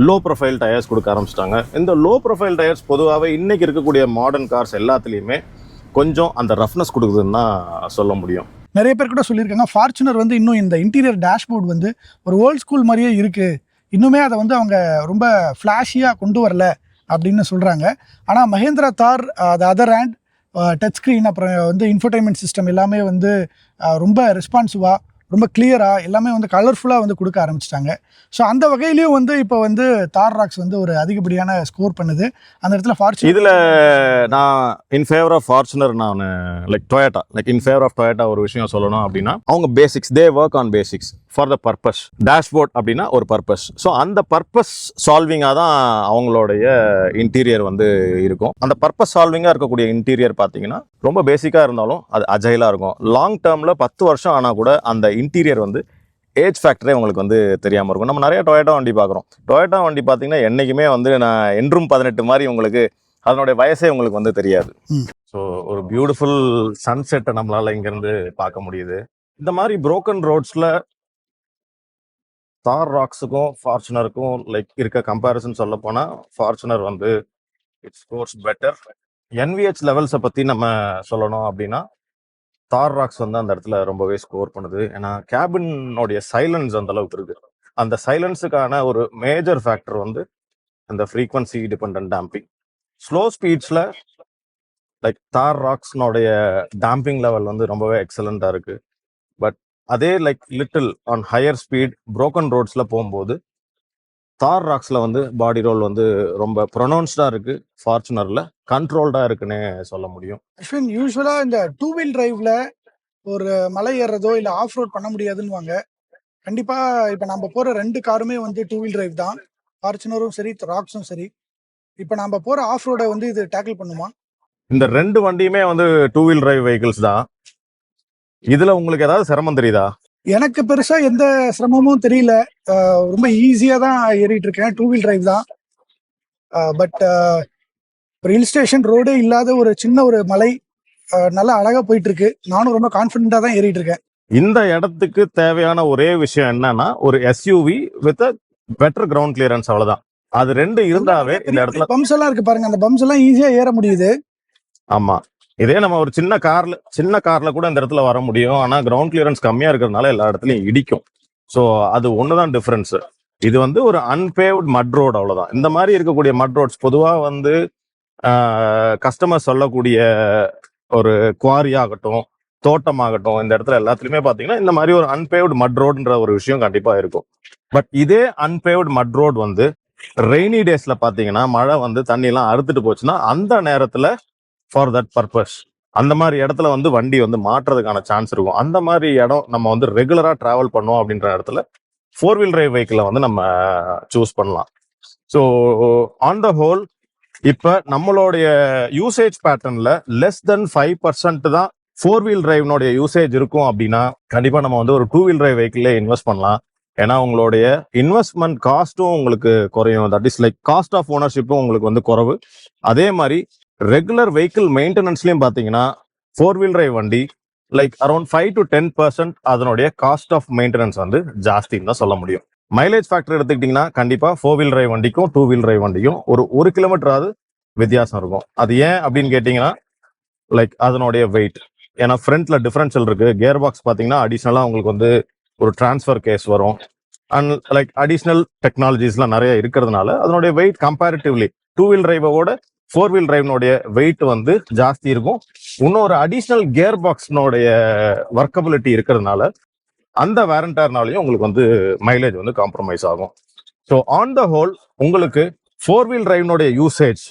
low profile tyres கொடுக்க ஆரம்பிச்சிட்டாங்க. இந்த லோ ப்ரொஃபைல் டயர்ஸ் பொதுவாகவே இன்றைக்கி இருக்கக்கூடிய மாடர்ன் கார்ஸ் எல்லாத்துலேயுமே கொஞ்சம் அந்த ரஃப்னஸ் கொடுக்குதுன்னு தான் சொல்ல முடியும். நிறைய பேர் கூட சொல்லியிருக்காங்க ஃபார்ச்சுனர் வந்து இன்னும் இந்த இன்டீரியர் டேஷ்போர்ட் வந்து ஒரு ஓல்ட் ஸ்கூல் மாதிரியே இருக்குது இன்னுமே அதை வந்து அவங்க ரொம்ப ஃப்ளாஷியாக கொண்டு வரல அப்படின்னு சொல்கிறாங்க ஆனால் மஹேந்திரா தார் அது அதர் ஹேண்ட் டச் ஸ்க்ரீன் அப்புறம் வந்து இன்ஃபர்டைன்மெண்ட் சிஸ்டம் எல்லாமே வந்து ரொம்ப ரெஸ்பான்சிவாக ரொம்ப கிளியராக எல்லாமே வந்து கலர்ஃபுல்லாக வந்து கொடுக்க ஆரம்பிச்சிட்டாங்க. ஸோ அந்த வகையிலையும் வந்து இப்போ வந்து தார் ராக்ஸ் வந்து ஒரு அதிகப்படியான ஸ்கோர் பண்ணுது. அந்த இடத்துல ஃபார்ச்சுனர் இதில் நான் இன் ஃபேவர் ஆஃப் ஃபார்ச்சுனர் நான் like Toyota like in favour of Toyota ஒரு விஷயம் சொல்லணும் அப்படின்னா அவங்க basics they work on basics for the purpose dashboard அப்படின்னா ஒரு பர்பஸ் ஸோ அந்த பர்பஸ் சால்விங்காக தான் அவங்களுடைய இன்டீரியர் வந்து இருக்கும். அந்த பர்பஸ் சால்விங்காக இருக்கக்கூடிய இன்டீரியர் பார்த்தீங்கன்னா ரொம்ப பேசிக்காக இருந்தாலும் அது அஜைலாக இருக்கும். லாங் டேர்மில் பத்து வருஷம் ஆனால் கூட அந்த இன்டீரியர் வந்து ஏஜ் ஃபேக்டரே உங்களுக்கு வந்து தெரியாமல் இருக்கும். நம்ம நிறைய டொயட்டா வண்டி பார்க்குறோம். டொயட்டா வண்டி பார்த்தீங்கன்னா என்றைக்குமே வந்து நான் என்றும் பதினெட்டு மாதிரி உங்களுக்கு அதனுடைய வயசே உங்களுக்கு வந்து தெரியாது. ஸோ ஒரு பியூட்டிஃபுல் சன்செட்டை நம்மளால இங்கேருந்து பார்க்க முடியுது. இந்த மாதிரி broken ரோட்ஸில் தார் ராக்ஸுக்கும் ஃபார்ச்சுனருக்கும் லைக் இருக்க கம்பேரிசன் சொல்ல போனால் ஃபார்ச்சுனர் வந்து இட்ஸ் கோர்ஸ் பெட்டர் என்விஹெச் லெவல்ஸை பற்றி நம்ம சொல்லணும் அப்படின்னா தார் ராக்ஸ் வந்து அந்த இடத்துல ரொம்பவே ஸ்கோர் பண்ணுது. ஏன்னா கேபினோடைய சைலன்ஸ் அந்த அளவுக்கு இருக்கு. அந்த சைலன்ஸுக்கான ஒரு மேஜர் ஃபேக்டர் வந்து அந்த ஃப்ரீக்வன்சி டிபெண்ட் டேம்பிங் ஸ்லோ ஸ்பீட்ஸில் லைக் தார் ராக்ஸ்னுடைய டேம்பிங் லெவல் வந்து ரொம்பவே எக்ஸலண்ட்டாக இருக்குது அதே like little on higher speed broken ரோட்ஸில் போகும்போது தார் ராக்ஸில் வந்து பாடி ரோல் வந்து ரொம்ப ப்ரொனவுன்ஸ்டாக இருக்கு ஃபார்ச்சுனரில் கண்ட்ரோல்டாக இருக்குன்னே சொல்ல முடியும். அஸ்வின் யூஸ்வலாக இந்த டூ வீல் டிரைவ்ல ஒரு மலை ஏறுறதோ இல்லை ஆஃப் ரோட் பண்ண முடியாதுன்னுவாங்க. கண்டிப்பாக இப்போ நம்ம போகிற ரெண்டு காருமே வந்து டூ வீல் டிரைவ் தான். ஃபார்ச்சுனரும் சரி ராக்ஸும் சரி. இப்போ நம்ம போகிற ஆஃப் ரோடை வந்து இது டேக்கிள் பண்ணுமா? இந்த ரெண்டு வண்டியுமே வந்து டூ வீல் டிரைவ் வெஹிக்கிள்ஸ் தான். இதுல உங்களுக்கு ஏதாவது சிரமம் தெரியுதா? எனக்கு பெருசாக எந்த சிரமமும் தெரியல. ரொம்ப ஈஸியாக தான் ஏறிட்டு இருக்கேன். டூ வீல் டிரைவ் தான். பட் ஹில் ஸ்டேஷன் ரோடே இல்லாத ஒரு சின்ன ஒரு மலை நல்லா அழகாக போயிட்டு இருக்கு நானும் ரொம்ப கான்ஃபிடென்ட்டாக தான் ஏறிட்டு இருக்கேன். இந்த இடத்துக்கு தேவையான ஒரே விஷயம் என்னன்னா ஒரு SUV with better ground clearance அவ்வளவுதான். அது ரெண்டு இருந்தாவே இந்த இடத்துல பம்ப்ஸ் எல்லாம் இருக்கு பாருங்க. அந்த பம்ப்ஸ் எல்லாம் ஈஸியாக ஏற முடியுது. ஆமா. இதே நம்ம ஒரு சின்ன கார்ல சின்ன கார்ல கூட இந்த இடத்துல வர முடியும். ஆனா கிரவுண்ட் கிளியரன்ஸ் கம்மியா இருக்கிறதுனால எல்லா இடத்துலயும் இடிக்கும். ஸோ அது ஒண்ணுதான் டிஃபரன்ஸ் இது வந்து ஒரு அன்பேவ்ட் மட் ரோடு அவ்வளவுதான். இந்த மாதிரி இருக்கக்கூடிய மட் ரோட்ஸ் பொதுவா வந்து கஸ்டமர் சொல்லக்கூடிய ஒரு குவாரி ஆகட்டும் தோட்டமாகட்டும் இந்த இடத்துல எல்லாத்துலயுமே பாத்தீங்கன்னா இந்த மாதிரி ஒரு அன்பேவ்ட் மட் ரோடுன்ற ஒரு விஷயம் கண்டிப்பா இருக்கும். பட் இதே அன்பேவ்ட் மட் ரோடு வந்து ரெய்னி டேஸ்ல பாத்தீங்கன்னா மழை வந்து தண்ணி எல்லாம் அறுத்துட்டு போச்சுன்னா அந்த நேரத்துல ஃபார் தட் பர்பஸ் அந்த மாதிரி இடத்துல வந்து வண்டி வந்து மாற்றுறதுக்கான சான்ஸ் இருக்கும். அந்த மாதிரி இடம் நம்ம வந்து ரெகுலராக ட்ராவல் பண்ணோம் அப்படின்ற இடத்துல ஃபோர் வீல் டிரைவ் வெஹிக்கிளை வந்து நம்ம சூஸ் பண்ணலாம். ஸோ ஆன் த ஹோல் இப்போ நம்மளுடைய யூசேஜ் பேட்டர்னில் லெஸ் தென் ஃபைவ் பர்சன்ட் தான் ஃபோர் வீல் டிரைவ்னுடைய யூசேஜ் இருக்கும் அப்படின்னா கண்டிப்பாக நம்ம வந்து ஒரு டூ வீல் டிரைவ் வெஹிக்கிளே இன்வெஸ்ட் பண்ணலாம். ஏன்னா உங்களுடைய இன்வெஸ்ட்மெண்ட் காஸ்ட்டும் உங்களுக்கு குறையும். That is like cost of ஓனர்ஷிப்பும் உங்களுக்கு வந்து குறைவு. அதே மாதிரி ரெகுலர் வெஹிக்கிள் மெயின்டெனன்ஸ்லையும் பார்த்தீங்கன்னா ஃபோர் வீல் டிரைவ் வண்டி like around five to ten percent அதனுடைய காஸ்ட் ஆஃப் மெயின்டெனன்ஸ் வந்து ஜாஸ்தின்னு தான் சொல்ல முடியும். மைலேஜ் ஃபேக்டர் எடுத்துக்கிட்டிங்கன்னா கண்டிப்பாக ஃபோர் வீல் டிரைவ் வண்டிக்கும் டூ வீல் டிரைவ் வண்டியும் ஒரு ஒரு கிலோமீட்டராவது வித்தியாசம் இருக்கும். அது ஏன் அப்படின்னு கேட்டிங்கன்னா லைக் அதனுடைய வெயிட் ஏன்னா ஃப்ரண்ட்ல டிஃபரன்ஷியல் இருக்கு. கியர் பாக்ஸ் பார்த்தீங்கன்னா அடிஷ்னலாக உங்களுக்கு வந்து ஒரு டிரான்ஸ்ஃபர் கேஸ் வரும். அண்ட் லைக் அடிஷ்னல் டெக்னாலஜிஸ்லாம் நிறைய இருக்கிறதுனால அதனுடைய வெயிட் கம்பேரிட்டிவ்லி டூ வீல் டிரைவோட ஃபோர் வீல் டிரைவ்னுடைய வெயிட் வந்து ஜாஸ்தி இருக்கும். இன்னொரு அடிஷ்னல் கியர் பாக்ஸ்னுடைய ஒர்க்கபிலிட்டி இருக்கிறதுனால அந்த வேரண்டர்னாலையும் உங்களுக்கு வந்து மைலேஜ் வந்து காம்ப்ரமைஸ் ஆகும். ஸோ ஆன் த ஹோல் உங்களுக்கு four wheel டிரைவ்னுடைய usage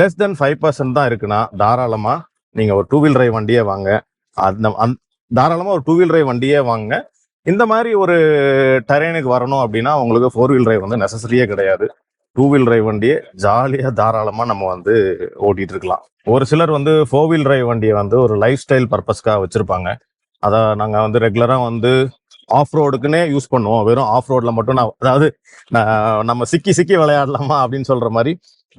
less than five percent தான் இருக்குன்னா தாராளமாக நீங்கள் ஒரு டூ வீல் டிரைவ் வண்டியே வாங்க. அந்த அந் தாராளமாக ஒரு டூ வீல் டிரைவ் வண்டியே வாங்க. இந்த மாதிரி ஒரு டெரைனுக்கு வரணும் அப்படின்னா உங்களுக்கு ஃபோர் வீல் டிரைவ் வந்து நெசசரியே கிடையாது. டூ வீல் டிரைவ் வண்டியை ஜாலியாக தாராளமாக நம்ம வந்து ஓட்டிகிட்டு இருக்கலாம் ஒரு சிலர் வந்து ஃபோர் வீல் டிரைவ் வண்டியை வந்து ஒரு லைஃப் ஸ்டைல் பர்பஸ்க்காக வச்சுருப்பாங்க. அதை நாங்கள் வந்து ரெகுலராக வந்து ஆஃப் ரோடுக்குன்னே யூஸ் பண்ணுவோம். வெறும் ஆஃப் ரோடில் மட்டும் நான் அதாவது நம்ம சிக்கி சிக்கி விளையாடலாமா அப்படின்னு சொல்கிற மாதிரி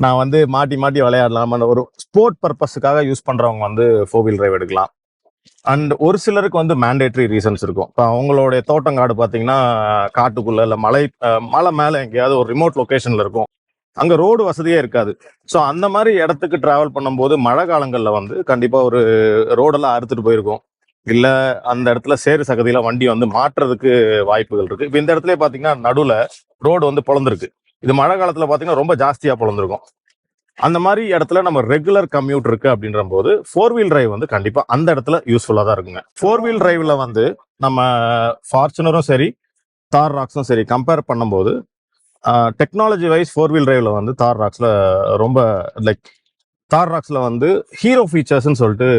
நான் வந்து மாட்டி மாட்டி விளையாடலாமா ஒரு ஸ்போர்ட் பர்பஸுக்காக யூஸ் பண்ணுறவங்க வந்து ஃபோர் வீல் டிரைவ் எடுக்கலாம். அண்ட் ஒரு சிலருக்கு வந்து மேண்டேட்ரி ரீசன்ஸ் இருக்கும். இப்போ அவங்களுடைய தோட்டங்காடு பார்த்தீங்கன்னா காட்டுக்குள்ள இல்லை மலை மலை மேலே எங்கேயாவது ஒரு ரிமோட் லொக்கேஷன்ல இருக்கும். அங்கே ரோடு வசதியே இருக்காது. ஸோ அந்த மாதிரி இடத்துக்கு டிராவல் பண்ணும்போது மழை காலங்களில் வந்து கண்டிப்பாக ஒரு ரோடெல்லாம் அறுத்துட்டு போயிருக்கும். இல்லை அந்த இடத்துல சேறு சகதியில வண்டி வந்து மாற்றுறதுக்கு வாய்ப்புகள் இருக்கு. இப்போ இந்த இடத்துல பார்த்தீங்கன்னா நடுவில் ரோடு வந்து பிளந்துருக்கு. இது மழை காலத்தில் பார்த்தீங்கன்னா ரொம்ப ஜாஸ்தியாக பிளந்துருக்கும். அந்த மாதிரி இடத்துல நம்ம ரெகுலர் கம்யூட் இருக்கு அப்படின்ற போது ஃபோர் வீல் டிரைவ் வந்து கண்டிப்பா அந்த இடத்துல யூஸ்ஃபுல்லா தான் இருக்குங்க. ஃபோர் வீல் டிரைவ்ல வந்து நம்ம ஃபார்ச்சுனரும் சரி தார் ராக்ஸும் சரி கம்பேர் பண்ணும்போது டெக்னாலஜி வைஸ் ஃபோர் வீல் டிரைவ்ல வந்து தார் ராக்ஸ்ல ரொம்ப லைக் தார் ராக்ஸ்ல வந்து ஹீரோ ஃபீச்சர்ஸ்னு சொல்லிட்டு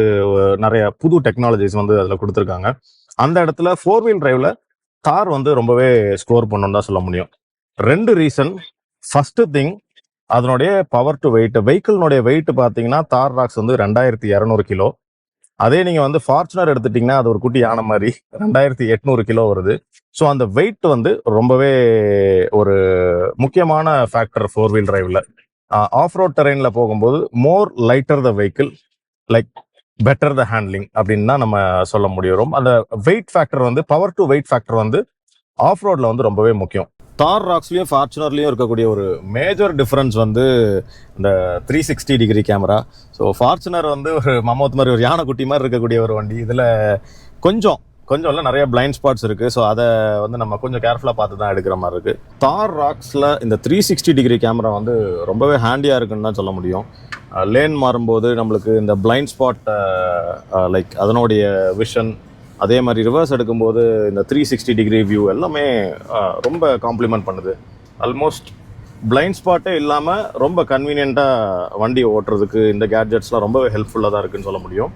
நிறைய புது டெக்னாலஜிஸ் வந்து அதில் கொடுத்துருக்காங்க. அந்த இடத்துல ஃபோர் வீல் டிரைவ்ல தார் வந்து ரொம்பவே ஸ்கோர் பண்ணணும் தான் சொல்ல முடியும். ரெண்டு ரீசன் ஃபர்ஸ்ட் திங் அதனுடைய பவர் டு வெயிட் வெஹிக்கிள்னுடைய வெயிட் பார்த்தீங்கன்னா தார் ராக்ஸ் வந்து ரெண்டாயிரத்தி இரநூறு கிலோ. அதே நீங்கள் வந்து ஃபார்ச்சுனர் எடுத்துட்டிங்கன்னா அது ஒரு குட்டி யானை மாதிரி ரெண்டாயிரத்தி எட்நூறு கிலோ வருது. ஸோ அந்த வெயிட் வந்து ரொம்பவே ஒரு முக்கியமான ஃபேக்டர் ஃபோர் வீல் டிரைவில் ஆஃப் ரோட் டெரெயின்ல போகும்போது more lighter the vehicle like better the handling அப்படின்னு தான் நம்ம சொல்ல முடியும். அந்த வெயிட் ஃபேக்டர் வந்து பவர் டு வெயிட் ஃபேக்டர் வந்து ஆஃப் ரோட்ல வந்து ரொம்பவே முக்கியம். தார் ராக்ஸ்லேயும் ஃபார்ச்சுனர்லேயும் இருக்கக்கூடிய ஒரு மேஜர் டிஃப்ரென்ஸ் வந்து இந்த three sixty degree camera so Fortuner வந்து ஒரு மமோத் மாதிரி ஒரு யானைக்குட்டி மாதிரி இருக்கக்கூடிய ஒரு வண்டி. இதில் கொஞ்சம் கொஞ்சம் இல்லை நிறைய பிளைண்ட் ஸ்பாட்ஸ் இருக்குது ஸோ அதை வந்து நம்ம கொஞ்சம் கேர்ஃபுல்லாக பார்த்து தான் எடுக்கிற மாதிரி இருக்குது தார் ராக்ஸில் இந்த த்ரீ சிக்ஸ்டி டிகிரி கேமரா வந்து ரொம்பவே ஹேண்டியாக இருக்குன்னு தான் சொல்ல முடியும். லேன் மாறும்போது நம்மளுக்கு இந்த பிளைண்ட் ஸ்பாட் லைக் அதனுடைய விஷன் அதே மாதிரி ரிவர்ஸ் எடுக்கும்போது இந்த த்ரீ சிக்ஸ்டி டிகிரி வியூ எல்லாமே ரொம்ப காம்ப்ளிமெண்ட் பண்ணுது. ஆல்மோஸ்ட் பிளைண்ட் ஸ்பாட்டே இல்லாமல் ரொம்ப கன்வீனியண்ட்டாக வண்டி ஓட்டுறதுக்கு இந்த கேட்ஜெட்ஸ்லாம் ரொம்பவே ஹெல்ப்ஃபுல்லாக தான் இருக்குதுன்னு சொல்ல முடியும்.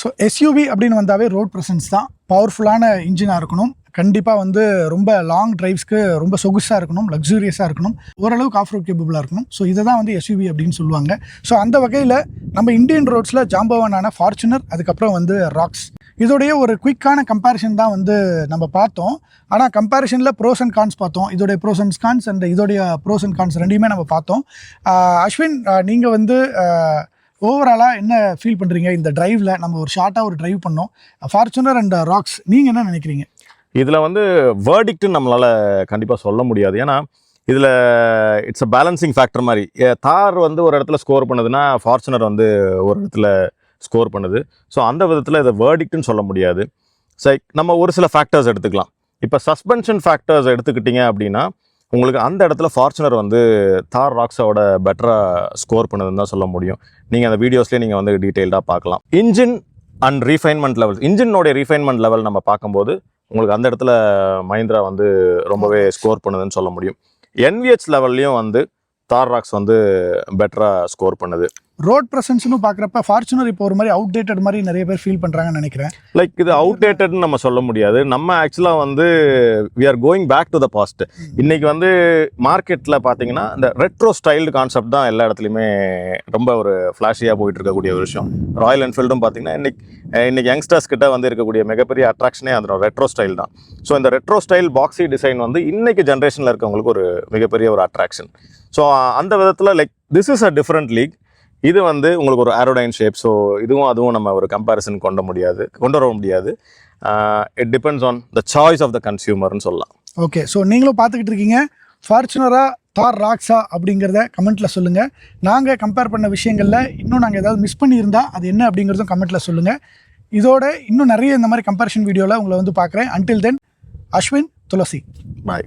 ஸோ எஸ்யூவி அப்படின்னு வந்தாவே ரோட் ப்ரெசன்ஸ் தான். பவர்ஃபுல்லான இன்ஜினாக இருக்கணும். கண்டிப்பாக வந்து ரொம்ப லாங் டிரைவ்ஸ்க்கு ரொம்ப சொகுசாக இருக்கணும் லக்ஸூரியஸாக இருக்கணும். ஓரளவுக்கு ஆஃப் ரோட் கேபிளாக இருக்கணும் ஸோ இதை தான் வந்து எஸ்யூவி அப்படின்னு சொல்லுவாங்க. ஸோ அந்த வகையில் நம்ம இந்தியன் ரோட்ஸில் ஜாம்பவானான ஃபார்ச்சுனர் அதுக்கப்புறம் வந்து ராக்ஸ் இதோடைய ஒரு குயிக்கான கம்பேரிஷன் தான் வந்து நம்ம பார்த்தோம். ஆனால் கம்பேரிஷனில் ப்ரோஸ் அண்ட் கான்ஸ் பார்த்தோம். இதோடைய ப்ரோஸ் அண்ட் கான்ஸ் அண்ட் இதோடைய ப்ரோஸ் அண்ட் கான்ஸ் ரெண்டையுமே நம்ம பார்த்தோம். அஸ்வின் நீங்கள் வந்து ஓவராலாக என்ன ஃபீல் பண்ணுறீங்க இந்த டிரைவில் நம்ம ஒரு ஷார்ட்டாக ஒரு டிரைவ் பண்ணோம். ஃபார்ச்சுனர் அண்ட் ராக்ஸ் நீங்கள் என்ன நினைக்கிறீங்க? இதில் வந்து வேர்டிக்ட்னு நம்மளால் கண்டிப்பாக சொல்ல முடியாது. ஏன்னா இதில் இட்ஸ் அ பேலன்சிங் ஃபேக்டர் மாதிரி. ஏ, தார் வந்து ஒரு இடத்துல ஸ்கோர் பண்ணுதுன்னா ஃபார்ச்சுனர் வந்து ஒரு இடத்துல ஸ்கோர் பண்ணுது. ஸோ அந்த விதத்தில் இதை வேர்டிக்ட்னு சொல்ல முடியாது. சரி நம்ம ஒரு சில ஃபேக்டர்ஸ் எடுத்துக்கலாம். இப்போ சஸ்பென்ஷன் ஃபேக்டர்ஸ் எடுத்துக்கிட்டீங்க அப்படின்னா உங்களுக்கு அந்த இடத்துல ஃபார்ச்சுனர் வந்து தார் ராக்ஸோட பெட்டராக ஸ்கோர் பண்ணுதுன்னு தான் சொல்ல முடியும். நீங்கள் அந்த வீடியோஸ்லேயே நீங்கள் வந்து டீட்டெயில்டாக பார்க்கலாம். இன்ஜின் அண்ட் ரீஃபைன்மெண்ட் லெவல் இன்ஜினோடைய ரீஃபைன்மெண்ட் லெவல் நம்ம பார்க்கும்போது உங்களுக்கு அந்த இடத்துல மஹிந்திரா வந்து ரொம்பவே ஸ்கோர் பண்ணுதுன்னு சொல்ல முடியும். என்விஹெச் லெவல்லையும் வந்து தார் ராக்ஸ் வந்து பெட்டராக ஸ்கோர் பண்ணுது. ரோட் ப்ரெசன்ஸ்னு பார்க்குறப்ப ஃபார்ச்சுனர் இப்போ ஒரு மாதிரி அவுடேட்டட் மாதிரி நிறைய பேர் ஃபீல் பண்ணுறாங்கன்னு நினைக்கிறேன். லைக் இது அவுடேட்டட்னு நம்ம சொல்ல முடியாது. நம்ம ஆக்சுவலாக வந்து we are going back to the past இன்னைக்கு வந்து மார்க்கெட்டில் பார்த்தீங்கன்னா இந்த ரெட்ரோ ஸ்டைல்டு கான்செப்ட் தான் எல்லா இடத்துலையுமே ரொம்ப ஒரு ஃப்ளாஷியாக போயிட்டு இருக்கக்கூடிய ஒரு விஷயம். ராயல் என்ஃபீல்டும் பார்த்தீங்கன்னா இன்னைக்கு அஹ் இன்னைக்கு யங்ஸ்டர்ஸ் கிட்ட வந்து இருக்கக்கூடிய மிகப்பெரிய அட்ராக்ஷனே அந்த ரெட்ரோ ஸ்டைல் தான். ஸோ இந்த ரெட்ரோ ஸ்டைல் பாக்ஸி டிசைன் வந்து இன்னைக்கு ஜென்ரேஷனில் இருக்கவங்களுக்கு ஒரு மிகப்பெரிய ஒரு அட்ராக்ஷன் ஸோ அந்த விதத்தில் like this is a different league இது வந்து உங்களுக்கு ஒரு ஆரோடைன் ஷேப் ஸோ இதுவும் அதுவும் நம்ம ஒரு கம்பேரிசன் கொண்டு முடியாது கொண்டு வர முடியாது. It depends on the choice of the கன்சியூமர்னு சொல்லலாம். ஓகே ஸோ நீங்களும் பார்த்துக்கிட்டு இருக்கீங்க. ஃபார்ச்சுனரா தார் ராக்ஸா அப்படிங்கிறத கமெண்ட்டில் சொல்லுங்கள் நாங்கள் கம்பேர் பண்ண விஷயங்களில் இன்னும் நாங்கள் ஏதாவது மிஸ் பண்ணியிருந்தா அது என்ன அப்படிங்கிறதும் கமெண்ட்டில் சொல்லுங்கள் இதோட இன்னும் நிறைய இந்த மாதிரி கம்பேரிஷன் வீடியோவில் உங்களை வந்து பார்க்குறேன். அன்டில் தென் அஸ்வின் துளசி பாய்